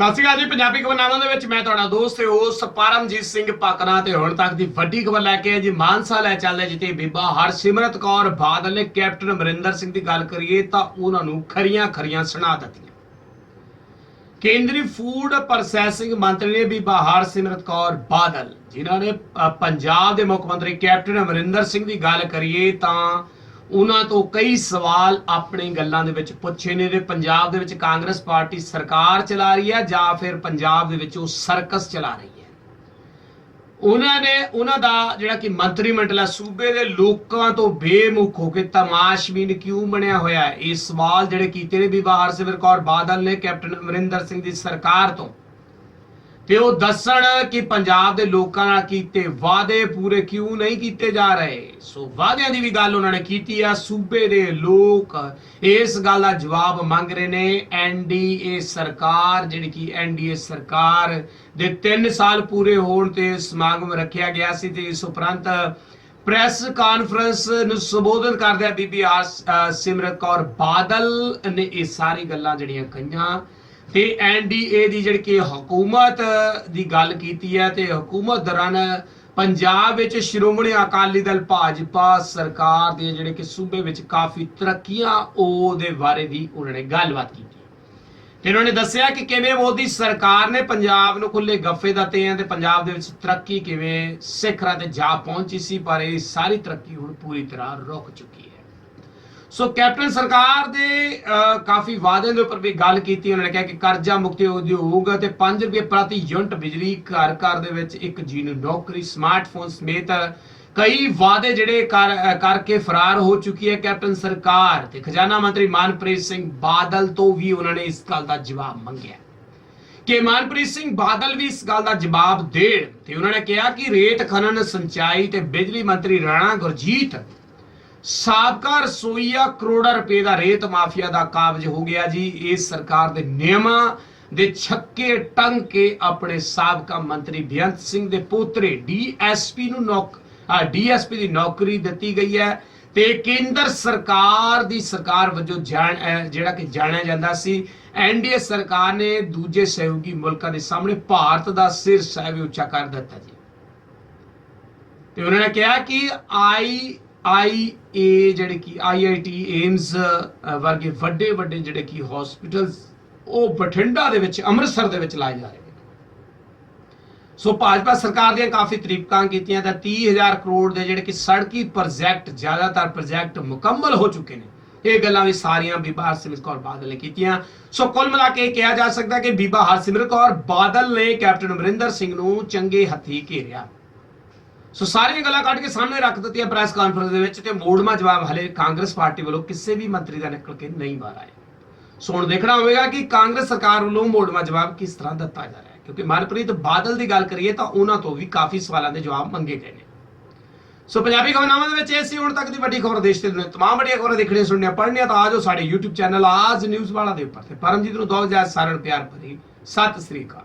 ਸਤਿ ਸ਼੍ਰੀ ਅਕਾਲ ਜੀ, ਪੰਜਾਬੀ ਖਬਰਾਂ ਦੇ ਵਿੱਚ ਮੈਂ ਤੁਹਾਡਾ ਦੋਸਤ ਤੇ ਹੋਸਟ ਪਰਮਜੀਤ ਸਿੰਘ ਪਾਕਰਾ ਤੇ ਹੁਣ ਤੱਕ ਦੀ ਵੱਡੀ ਖਬਰ ਲੈ ਕੇ ਜੀ, ਮਾਨਸਾ ਲੈ ਚੱਲਦੇ ਜਿੱਥੇ ਬੀਬਾ ਹਰਸਿਮਰਤ ਕੌਰ ਬਾਦਲ ਨੇ ਕੈਪਟਨ ਅਮਰਿੰਦਰ ਸਿੰਘ ਦੀ ਗੱਲ ਕਰੀਏ ਤਾਂ ਉਹਨਾਂ ਨੂੰ ਖਰੀਆਂ ਖਰੀਆਂ ਸੁਣਾ ਦਿੱਤੀਆਂ। ਕੇਂਦਰੀ ਫੂਡ ਪ੍ਰੋਸੈਸਿੰਗ ਮੰਤਰੀ ਨੇ ਬੀਬਾ ਹਰਸਿਮਰਤ ਕੌਰ ਬਾਦਲ, ਜਿਨ੍ਹਾਂ ਨੇ ਪੰਜਾਬ ਦੇ ਮੁੱਖ ਮੰਤਰੀ ਕੈਪਟਨ ਅਮਰਿੰਦਰ ਸਿੰਘ ਦੀ ਗੱਲ ਕਰੀਏ ਤਾਂ ਉਹਨਾਂ ਤੋਂ ਕਈ ਸਵਾਲ ਆਪਣੀ ਗੱਲਾਂ ਦੇ ਵਿੱਚ ਪੁੱਛੇ ਨੇ ਤੇ ਪੰਜਾਬ ਦੇ ਵਿੱਚ ਕਾਂਗਰਸ ਪਾਰਟੀ ਸਰਕਾਰ ਚਲਾ ਰਹੀ ਹੈ ਜਾਂ ਫਿਰ ਪੰਜਾਬ ਦੇ ਵਿੱਚ ਉਹ ਸਰਕਸ ਚਲਾ ਰਹੀ ਹੈ? ਉਹਨਾਂ ਨੇ, ਉਹਨਾਂ ਦਾ ਜਿਹੜਾ ਕਿ ਮੰਤਰੀ ਮੰਡਲ ਹੈ, ਸੂਬੇ ਦੇ ਲੋਕਾਂ ਤੋਂ ਬੇਮੁਖ ਹੋ ਕੇ ਤਮਾਸ਼ਬੀਨ ਕਿਉਂ ਬਣਿਆ ਹੋਇਆ ਹੈ? ਇਹ ਸਵਾਲ ਜਿਹੜੇ ਕੀਤੇ ਨੇ, ਵੀ ਬਾਹਰ ਸਿਮਰ ਕੌਰ ਬਾਦਲ ਨੇ, ਕੈਪਟਨ ਅਮਰਿੰਦਰ ਸਿੰਘ ਦੀ ਸਰਕਾਰ ਤੋਂ। ਤੇ ਉਹ ਦੱਸਣ ਕਿ ਪੰਜਾਬ ਦੇ ਲੋਕਾਂ ਨਾਲ ਕੀਤੇ ਵਾਅਦੇ ਪੂਰੇ ਕਿਉਂ ਨਹੀਂ ਕੀਤੇ ਜਾ ਰਹੇ? ਸੋ ਵਾਅਦਿਆਂ ਦੀ ਵੀ ਗੱਲ ਉਹਨਾਂ ਨੇ ਕੀਤੀ ਆ। ਸੂਬੇ ਦੇ ਲੋਕ ਇਸ ਗੱਲ ਦਾ ਜਵਾਬ ਮੰਗ ਰਹੇ ਨੇ। ਐਨਡੀਏ ਸਰਕਾਰ, ਜਿਹੜੀ ਕਿ ਐਨਡੀਏ ਸਰਕਾਰ ਦੇ 3 ਸਾਲ ਪੂਰੇ ਹੋਣ ਤੇ ਸਮਾਗਮ ਰੱਖਿਆ ਗਿਆ ਸੀ ਤੇ ਇਸ ਉਪਰੰਤ ਪ੍ਰੈਸ ਕਾਨਫਰੰਸ ਨੂੰ ਸੰਬੋਧਨ ਕਰਦਿਆਂ ਬੀਬੀ ਆਰ ਸਿਮਰਤ ਕੌਰ ਬਾਦਲ ਨੇ ਇਹ ਸਾਰੀ ਗੱਲਾਂ ਜਿਹੜੀਆਂ ਕਹੀਆਂ। ਤੇ ਐਨਡੀਏ ਦੀ ਜਿਹੜੀ ਕਿ ਹਕੂਮਤ ਦੀ ਗੱਲ ਕੀਤੀ ਹੈ ਤੇ ਹਕੂਮਤ ਦੌਰਾਨ ਪੰਜਾਬ ਵਿੱਚ ਸ਼੍ਰੋਮਣੀ ਅਕਾਲੀ ਦਲ ਭਾਜਪਾ ਸਰਕਾਰ ਦੇ ਜਿਹੜੇ ਕਿ ਸੂਬੇ ਵਿੱਚ ਕਾਫੀ ਤਰੱਕੀਆਂ ਉਹਦੇ ਬਾਰੇ ਵੀ ਉਹਨਾਂ ਨੇ ਗੱਲਬਾਤ ਕੀਤੀ। ਤੇ ਉਹਨਾਂ ਨੇ ਦੱਸਿਆ ਕਿ ਕਿਵੇਂ ਮੋਦੀ ਸਰਕਾਰ ਨੇ ਪੰਜਾਬ ਨੂੰ ਖੁੱਲੇ ਗੱਫੇ ਦਿੱਤੇ ਆ ਤੇ ਪੰਜਾਬ ਦੇ ਵਿੱਚ ਤਰੱਕੀ ਕਿਵੇਂ ਸਿਖਰਾਂ ਤੇ ਜਾ ਪਹੁੰਚੀ ਸੀ, ਪਰ ਇਹ ਸਾਰੀ ਤਰੱਕੀ ਹੁਣ ਪੂਰੀ ਤਰ੍ਹਾਂ ਰੁਕ ਚੁੱਕੀ ਹੈ। ਸੋ ਕੈਪਟਨ ਸਰਕਾਰ ਦੇ ਅਹ, ਕਾਫੀ ਵਾਅਦਿਆਂ ਦੇ ਉੱਪਰ ਵੀ ਗੱਲ ਕੀਤੀ ਉਹਨਾਂ ਨੇ ਕਿਹਾ ਕਿ ਕਰਜ਼ਾ ਮੁਕਤੀ ਉਦਯੋਗ ਤੇ 5 ਰੁਪਏ ਪ੍ਰਤੀ ਯੂਨਿਟ ਬਿਜਲੀ ਘਰ ਘਰ ਦੇ ਵਿੱਚ ਇੱਕ ਜੀ ਨੂੰ ਨੌਕਰੀ ਸਮਾਰਟਫੋਨ ਸਮੇਤ ਕਈ ਵਾਅਦੇ ਜਿਹੜੇ ਕਰਕੇ ਫਰਾਰ ਹੋ ਚੁੱਕੀ ਹੈ ਕੈਪਟਨ ਸਰਕਾਰ ਤੇ। ਖਜ਼ਾਨਾ ਮੰਤਰੀ ਮਨਪ੍ਰੀਤ ਸਿੰਘ ਬਾਦਲ ਤੋਂ ਵੀ ਉਹਨਾਂ ਨੇ ਇਸ ਗੱਲ ਦਾ ਜਵਾਬ ਮੰਗਿਆ। ਕਿ ਮਨਪ੍ਰੀਤ ਸਿੰਘ ਬਾਦਲ ਵੀ ਇਸ ਗੱਲ ਦਾ ਜਵਾਬ ਦੇਣ ਤੇ ਉਹਨਾਂ ਨੇ ਕਿਹਾ ਕਿ ਰੇਤ ਖਨਨ ਸਿੰਚਾਈ ਤੇ ਬਿਜਲੀ ਮੰਤਰੀ ਰਾਣਾ ਗੁਰਜੀਤ ਸਾਬਕਾ ਰਸੋਈਆ ਕਰੋੜਾਂ ਰੁਪਏ ਦਾ ਰੇਤ ਮਾਫੀਆ ਦਾ ਕਾਬਜ ਹੋ ਗਿਆ ਜੀ। ਇਸ ਸਰਕਾਰ ਦੇ ਨਿਯਮਾਂ ਦੇ ਛੱਕੇ ਟੰਗ ਕੇ ਆਪਣੇ ਸਾਬਕਾ ਮੰਤਰੀ ਬੇਅੰਤ ਸਿੰਘ ਦੇ ਪੋਤਰੇ ਡੀਐਸਪੀ ਨੂੰ ਨੌਕ ਡੀਐਸਪੀ ਦੀ ਨੌਕਰੀ ਦਿੱਤੀ ਗਈ ਹੈ ਤੇ ਕੇਂਦਰ ਸਰਕਾਰ ਦੀ ਸਰਕਾਰ ਵਜੋਂ ਜਾਣ ਜਿਹੜਾ ਕਿ ਜਾਣਿਆ ਜਾਂਦਾ ਸੀ ਐਨਡੀਏ ਸਰਕਾਰ ਨੇ ਦੂਜੇ ਸਹਿਯੋਗੀ ਮੁਲਕਾਂ ਦੇ ਸਾਹਮਣੇ ਭਾਰਤ ਦਾ ਸਿਰ ਸਾਹਿਬ ਉੱਚਾ ਕਰ ਦਿੱਤਾ ਜੀ। ਤੇ ਉਹਨਾਂ ਨੇ ਕਿਹਾ ਕਿ ਆਈ ਆਈ ਏ ਜਿਹੜੇ ਕਿ ਆਈਆਈਟੀ ਏਮਸ ਵਰਗੇ ਵੱਡੇ ਵੱਡੇ ਜਿਹੜੇ ਕਿ ਹਸਪੀਟਲਸ ਉਹ ਬਠਿੰਡਾ ਦੇ ਵਿੱਚ, ਅੰਮ੍ਰਿਤਸਰ ਦੇ ਵਿੱਚ ਲਾਏ ਜਾ ਰਹੇ ਨੇ। ਸੋ ਭਾਜਪਾ ਸਰਕਾਰ ਦੀਆਂ ਕਾਫੀ ਤਰੀਕਾਂ ਕੀਤੀਆਂ ਤਾਂ 30000 ਕਰੋੜ ਦੇ ਜਿਹੜੇ ਕਿ ਸੜਕੀ ਪ੍ਰੋਜੈਕਟ ਜ਼ਿਆਦਾਤਰ ਪ੍ਰੋਜੈਕਟ ਮੁਕੰਮਲ ਹੋ ਚੁੱਕੇ ਨੇ। ਇਹ ਗੱਲਾਂ ਵੀ ਸਾਰੀਆਂ ਬੀਬਾ ਹਰਸਿਮਰਤ ਕੌਰ ਬਾਦਲ ਨੇ ਕੀਤੀਆਂ। ਸੋ ਕੁੱਲ ਮਿਲਾ ਕੇ ਇਹ ਕਿਹਾ ਜਾ ਸਕਦਾ ਕਿ ਬੀਬਾ ਹਰਸਿਮਰਤ ਕੌਰ ਬਾਦਲ ਨੇ ਕੈਪਟਨ ਅਮਰਿੰਦਰ ਸਿੰਘ ਨੂੰ ਚੰਗੇ ਹੱਥੀ ਘੇਰਿਆ। ਸੋ ਸਾਰੀਆਂ ਗੱਲਾਂ ਕੱਢ ਕੇ ਸਾਹਮਣੇ ਰੱਖ ਦਿੱਤੀਆਂ ਪ੍ਰੈਸ ਕਾਨਫਰੰਸ ਦੇ ਵਿੱਚ ਤੇ ਮੋੜਮਾ ਜਵਾਬ ਹਲੇ ਕਾਂਗਰਸ ਪਾਰਟੀ ਵੱਲੋਂ ਕਿਸੇ ਵੀ ਮੰਤਰੀ ਦਾ ਨਿਕਲ ਕੇ ਨਹੀਂ ਬਾਹਰ ਆਇਆ। ਸੋ ਹੁਣ ਦੇਖਣਾ ਹੋਵੇਗਾ ਕਿ ਕਾਂਗਰਸ ਸਰਕਾਰ ਵੱਲੋਂ ਮੋੜਮਾ ਜਵਾਬ ਕਿਸ ਤਰ੍ਹਾਂ ਦਿੱਤਾ ਜਾ ਰਿਹਾ ਹੈ। ਕਿਉਂਕਿ ਮਨਪ੍ਰੀਤ ਬਾਦਲ ਦੀ ਗੱਲ ਕਰੀਏ ਤਾਂ ਉਹਨਾਂ ਤੋਂ ਵੀ ਕਾਫੀ ਸਵਾਲਾਂ ਦੇ ਜਵਾਬ ਮੰਗੇ ਗਏ ਨੇ। ਸੋ ਪੰਜਾਬੀ ਖਬਰਨਾਮਾ ਦੇ ਵਿੱਚ ਇਹ ਸੀ, ਹੁਣ ਤੱਕ ਦੀ ਵੱਡੀ ਖਬਰ ਦੇਸ਼ ਤੇ ਦੁਨੀਆ ਤਮਾਮ ਵੱਡੀਆਂ ਖਬਰਾਂ ਦੇਖਣੀਆਂ ਸੁਣਨੀਆਂ ਪੜ੍ਹਨੀਆਂ ਤਾਂ ਆਜੋ ਸਾਡੇ YouTube ਚੈਨਲ ਆਜ ਨਿਊਜ਼ ਵਾਲਾ ਦੇ ਉੱਪਰ ਤੇ। ਪਰਮਜੀਤ ਨੂੰ ਦੋ ਜੈ ਸਾਰਿਆਂ ਨੂੰ ਪਿਆਰ ਭਰੀ ਸਤਿ ਸ੍ਰੀ ਅਕਾਲ।